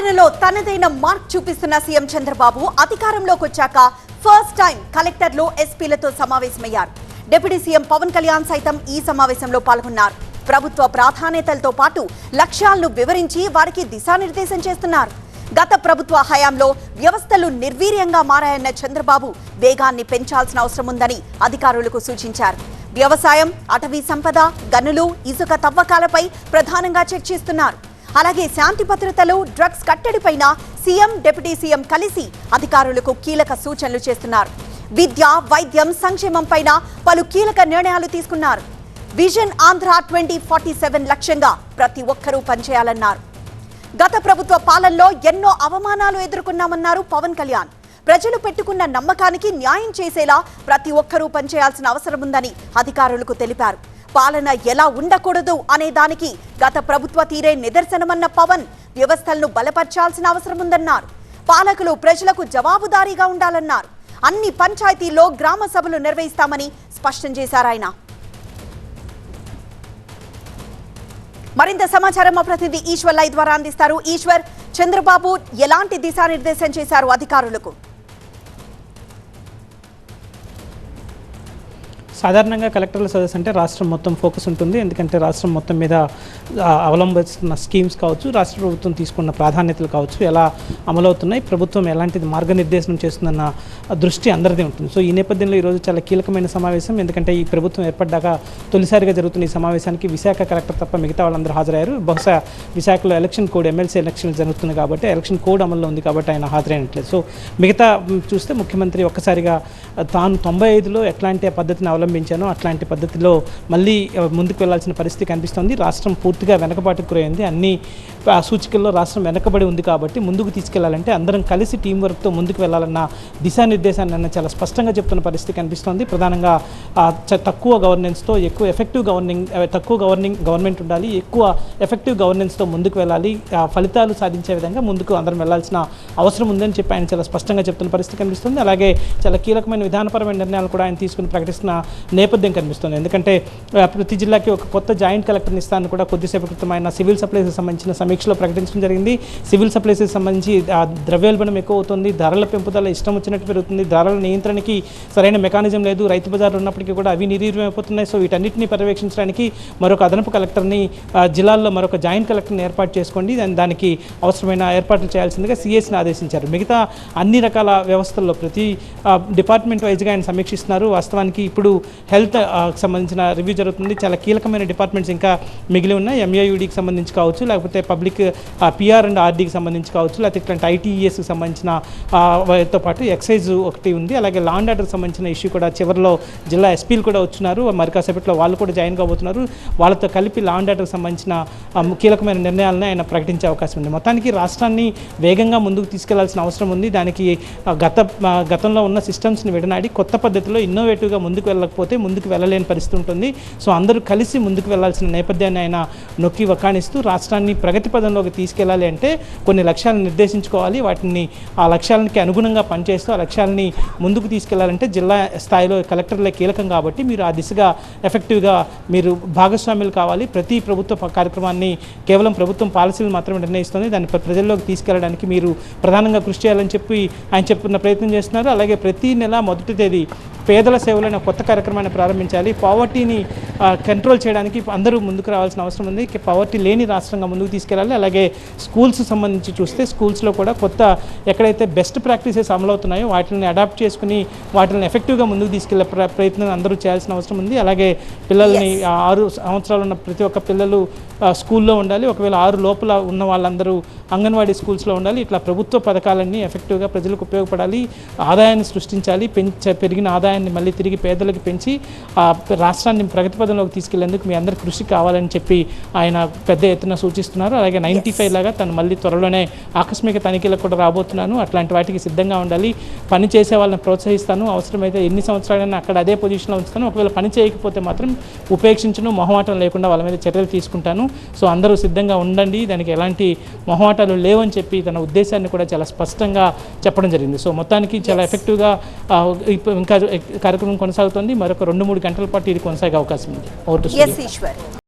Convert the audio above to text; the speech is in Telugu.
పాలనలో తనదైన మార్క్ చూపిస్తున్న సీఎం చంద్రబాబు అధికారంలోకి వచ్చాక ఫస్ట్ టైం కలెక్టర్లు ఎస్పీలతో సమావేశమయ్యారు. డిప్యూటీ సీఎం పవన్ కళ్యాణ్ సైతం ఈ సమావేశంలో పాల్గొన్నారు. ప్రభుత్వ ప్రాధాన్యతలతో పాటు లక్ష్యాలను వివరించి వారికి దిశానిర్దేశం చేస్తున్నారు. గత ప్రభుత్వ హయాంలో వ్యవస్థలు నిర్వీర్యంగా మారాయన్న చంద్రబాబు వేగాన్ని పెంచాల్సిన అవసరం ఉందని అధికారులకు సూచించారు. వ్యవసాయం అటవీ సంపద గనులు ఇసుక తవ్వకాలపై ప్రధానంగా చర్చిస్తున్నారు. అలాగే శాంతి భద్రతలు డ్రగ్స్ కట్టడిపైన సీఎం డిప్యూటీ సీఎం కలిసి అధికారులకు కీలక సూచనలు చేస్తున్నారు. విద్య వైద్యం సంక్షేమం పైన పలు కీలక నిర్ణయాలు తీసుకున్నారు. Vision Andhra twenty forty seven లక్ష్యంగా ప్రతి ఒక్కరూ పనిచేయాలన్నారు. గత ప్రభుత్వ పాలనలో ఎన్నో అవమానాలు ఎదుర్కొన్నామన్నారు పవన్ కళ్యాణ్. ప్రజలు పెట్టుకున్న నమ్మకానికి న్యాయం చేసేలా ప్రతి ఒక్కరూ పనిచేయాల్సిన అవసరం ఉందని అధికారులకు తెలిపారు. పాలన ఎలా ఉండకూడదు అనే దానికి గత ప్రభుత్వ తీరే నిదర్శనమన్న పవన్ వ్యవస్థలను బలపర్చాల్సిన అవసరం ఉందన్నారు పాలకులు ప్రజలకు జవాబుదారీగా ఉండాలన్నారు. అన్ని పంచాయతీల్లో గ్రామ సభలు నిర్వహిస్తామని స్పష్టం చేశారు ఆయన. మరింత సమాచారం మా ప్రతినిధి ఈశ్వర్ లై ద్వారా అందిస్తారు. ఈశ్వర్ చంద్రబాబు ఎలాంటి దిశానిర్దేశం చేశారు అధికారులకు? సాధారణంగా కలెక్టర్ల సదస్సు అంటే రాష్ట్రం మొత్తం ఫోకస్ ఉంటుంది. ఎందుకంటే రాష్ట్రం మొత్తం మీద అవలంబిస్తున్న స్కీమ్స్ కావచ్చు రాష్ట్ర ప్రభుత్వం తీసుకున్న ప్రాధాన్యతలు కావచ్చు ఎలా అమలవుతున్నాయి ప్రభుత్వం ఎలాంటిది మార్గనిర్దేశనం చేస్తుందన్న దృష్టి అందరిది ఉంటుంది. సో ఈ నేపథ్యంలో ఈరోజు చాలా కీలకమైన సమావేశం. ఎందుకంటే ఈ ప్రభుత్వం ఏర్పడ్డాక తొలిసారిగా జరుగుతున్న ఈ సమావేశానికి విశాఖ కలెక్టర్ తప్ప మిగతా వాళ్ళందరూ హాజరయ్యారు. బహుశా విశాఖలో ఎలక్షన్ కోడ్ ఎమ్మెల్సీ ఎలక్షన్ జరుగుతుంది కాబట్టి ఎలక్షన్ కోడ్ అమల్లో ఉంది కాబట్టి ఆయన హాజరైనట్లేదు. సో మిగతా చూస్తే ముఖ్యమంత్రి ఒక్కసారిగా తాను తొంభై ఐదులో ఎట్లాంటి పద్ధతిని అవలంబించానో అట్లాంటి పద్ధతిలో మళ్ళీ ముందుకు వెళ్ళాల్సిన పరిస్థితి కనిపిస్తోంది. రాష్ట్రం పూర్తిగా వెనకబాటుకు గురైంది. అన్ని సూచికల్లో రాష్ట్రం వెనకబడి ఉంది కాబట్టి ముందుకు తీసుకెళ్ళాలంటే అందరం కలిసి టీం వర్క్తో ముందుకు వెళ్ళాలన్న దిశానిర్దేశాన్ని అన్న చాలా స్పష్టంగా చెప్తున్న పరిస్థితి కనిపిస్తోంది. ప్రధానంగా చ- తక్కువ గవర్నెన్స్తో ఎక్కువ ఎఫెక్టివ్ గవర్నింగ్ తక్కువ గవర్నింగ్ గవర్నమెంట్ ఉండాలి. ఎక్కువ ఎఫెక్టివ్ గవర్నెన్స్తో ముందుకు వెళ్ళాలి ఫలితాలు సాధించే విధంగా ముందుకు అందరం వెళ్ళాల్సిన అవసరం ఉందని చెప్పి ఆయన చాలా స్పష్టంగా చెప్తున్న పరిస్థితి కనిపిస్తుంది. అలాగే చాలా కీలకమైన విధానపరమైన నిర్ణయాలు కూడా ఆయన తీసుకుని ప్రకటిస్తున్న నేపథ్యం కనిపిస్తుంది. ఎందుకంటే ప్రతి జిల్లాకి ఒక కొత్త జాయింట్ కలెక్టర్ని ఇస్తాను కూడా కొద్దిసేపు క్రితం ఆయన సివిల్ సప్లైస్కి సంబంధించిన సమీక్షలో ప్రకటించడం జరిగింది. సివిల్ సప్లైస్కి సంబంధించి ఆ, ద్రవ్యోల్బణం ఎక్కువ అవుతుంది ధరల పెంపుదల ఇష్టం వచ్చినట్టు పెరుగుతుంది. ధరల నియంత్రణకి సరైన మెకానిజం లేదు. రైతు బజార్లు ఉన్నప్పటికీ కూడా అవి నిర్వీర్యమైపోతున్నాయి సో వీటన్నిటిని పర్యవేక్షించడానికి మరొక అదనపు కలెక్టర్ని జిల్లాల్లో మరొక జాయింట్ కలెక్టర్ని ఏర్పాటు చేసుకోండి. దాని దానికి అవసరమైన ఏర్పాట్లు చేయాల్సిందిగా సిఎస్ని ఆదేశించారు. మిగతా అన్ని రకాల వ్యవస్థల్లో ప్రతి డిపార్ట్మెంట్ వైజ్గా ఆయన సమీక్షిస్తున్నారు. వాస్తవానికి ఇప్పుడు హెల్త్ సంబంధించిన రివ్యూ జరుగుతుంది. చాలా కీలకమైన డిపార్ట్మెంట్స్ ఇంకా మిగిలి ఉన్నాయి. ఎంఏయుడికి సంబంధించి కావచ్చు లేకపోతే పబ్లిక్ పిఆర్ అండ్ ఆర్డీకి సంబంధించి కావచ్చు లేకపోతే ఇట్లాంటి ఐటీఈఎస్కి సంబంధించిన తో వాటితో పాటు ఎక్సైజ్ ఒకటి ఉంది. అలాగే లాండ్ ఆర్డర్కి సంబంధించిన ఇష్యూ కూడా చివరిలో జిల్లా ఎస్పీలు కూడా వచ్చినారు. మరి కాసేపట్లో వాళ్ళు కూడా జాయిన్ కాబోతున్నారు. వాళ్ళతో కలిపి లాండ్ ఆర్డర్కి సంబంధించిన కీలకమైన నిర్ణయాలను ఆయన ప్రకటించే అవకాశం ఉంది. మొత్తానికి రాష్ట్రాన్ని వేగంగా ముందుకు తీసుకెళ్ళాల్సిన అవసరం ఉంది. దానికి గత గతంలో ఉన్న సిస్టమ్స్ని విడనాడి కొత్త పద్ధతిలో ఇన్నోవేటివ్గా ముందుకు వెళ్ళకపోతే ముందుకు వెళ్ళలేని పరిస్థితి ఉంటుంది. సో అందరూ కలిసి ముందుకు వెళ్ళాల్సిన నేపథ్యాన్ని ఆయన నొక్కి వకాణిస్తూ రాష్ట్రాన్ని ప్రగతి పదంలోకి తీసుకెళ్ళాలి అంటే కొన్ని లక్ష్యాలను నిర్దేశించుకోవాలి. వాటిని ఆ లక్ష్యాలకి అనుగుణంగా పనిచేస్తూ ఆ లక్ష్యాలని ముందుకు తీసుకెళ్ళాలంటే జిల్లా స్థాయిలో కలెక్టర్లే కీలకం కాబట్టి మీరు ఆ దిశగా ఎఫెక్టివ్గా మీరు భాగస్వాములు కావాలి. ప్రతి ప్రభుత్వ కార్యక్రమాన్ని కేవలం ప్రభుత్వం పాలసీలు మాత్రమే నిర్ణయిస్తుంది. దాన్ని ప్రజల్లోకి తీసుకెళ్ళడానికి మీరు ప్రధానంగా కృషి చేయాలని చెప్పి ఆయన చెప్పుకున్న ప్రయత్నం చేస్తున్నారు. అలాగే ప్రతి నెల మొదటి తేదీ పేదల సేవలైన కొత్త కార్యక్రమాన్ని ప్రారంభించాలి. పావర్టీని కంట్రోల్ చేయడానికి అందరూ ముందుకు రావాల్సిన అవసరం ఉంది. పావర్టీ లేని రాష్ట్రంగా ముందుకు తీసుకెళ్ళాలి. అలాగే స్కూల్స్ సంబంధించి చూస్తే స్కూల్స్లో కూడా కొత్త ఎక్కడైతే బెస్ట్ ప్రాక్టీసెస్ అమలవుతున్నాయో వాటిని అడాప్ట్ చేసుకుని వాటిని ఎఫెక్టివ్గా ముందుకు తీసుకెళ్ళే ప్ర ప్రయత్నం అందరూ చేయాల్సిన అవసరం ఉంది. అలాగే పిల్లల్ని ఆరు సంవత్సరాలు ఉన్న ప్రతి ఒక్క పిల్లలు స్కూల్లో ఉండాలి. ఒకవేళ ఆరు లోపల ఉన్న వాళ్ళందరూ అంగన్వాడీ స్కూల్స్లో ఉండాలి. ఇట్లా ప్రభుత్వ పథకాలన్నీ ఎఫెక్టివ్గా ప్రజలకు ఉపయోగపడాలి. ఆదాయాన్ని సృష్టించాలి. పెంచ పెరిగిన ఆదాయాన్ని మళ్ళీ తిరిగి పేదలకు పెంచి ఆ రాష్ట్రాన్ని ప్రగతి పదంలోకి తీసుకెళ్ళేందుకు మీ అందరి కృషి కావాలని చెప్పి ఆయన పెద్ద ఎత్తున సూచిస్తున్నారు. అలాగే నైంటీ ఫైవ్ లాగా తను మళ్ళీ త్వరలోనే ఆకస్మిక తనిఖీలకు కూడా రాబోతున్నాను. అట్లాంటి వాటికి సిద్ధంగా ఉండాలి. పని చేసే వాళ్ళని ప్రోత్సహిస్తాను. అవసరమైతే ఎన్ని సంవత్సరాలైనా అక్కడ అదే పొజిషన్లో ఉంచుతాను. ఒకవేళ పని చేయకపోతే మాత్రం ఉపేక్షించను మొహమాటం లేకుండా వాళ్ళ మీద చర్యలు తీసుకుంటాను. సో అందరూ సిద్ధంగా ఉండండి. దానికి ఎలాంటి మొహమాటాలు లేవని చెప్పి తన ఉద్దేశాన్ని కూడా చాలా స్పష్టంగా చెప్పడం జరిగింది. సో మొత్తానికి చాలా ఎఫెక్టివ్గా ఇంకా కార్యక్రమం కొనసాగుతుంది. మరొక రెండు మూడు గంటల పాటు ఇది కొనసాగే అవకాశం ఉంది. Vote yes Eshwar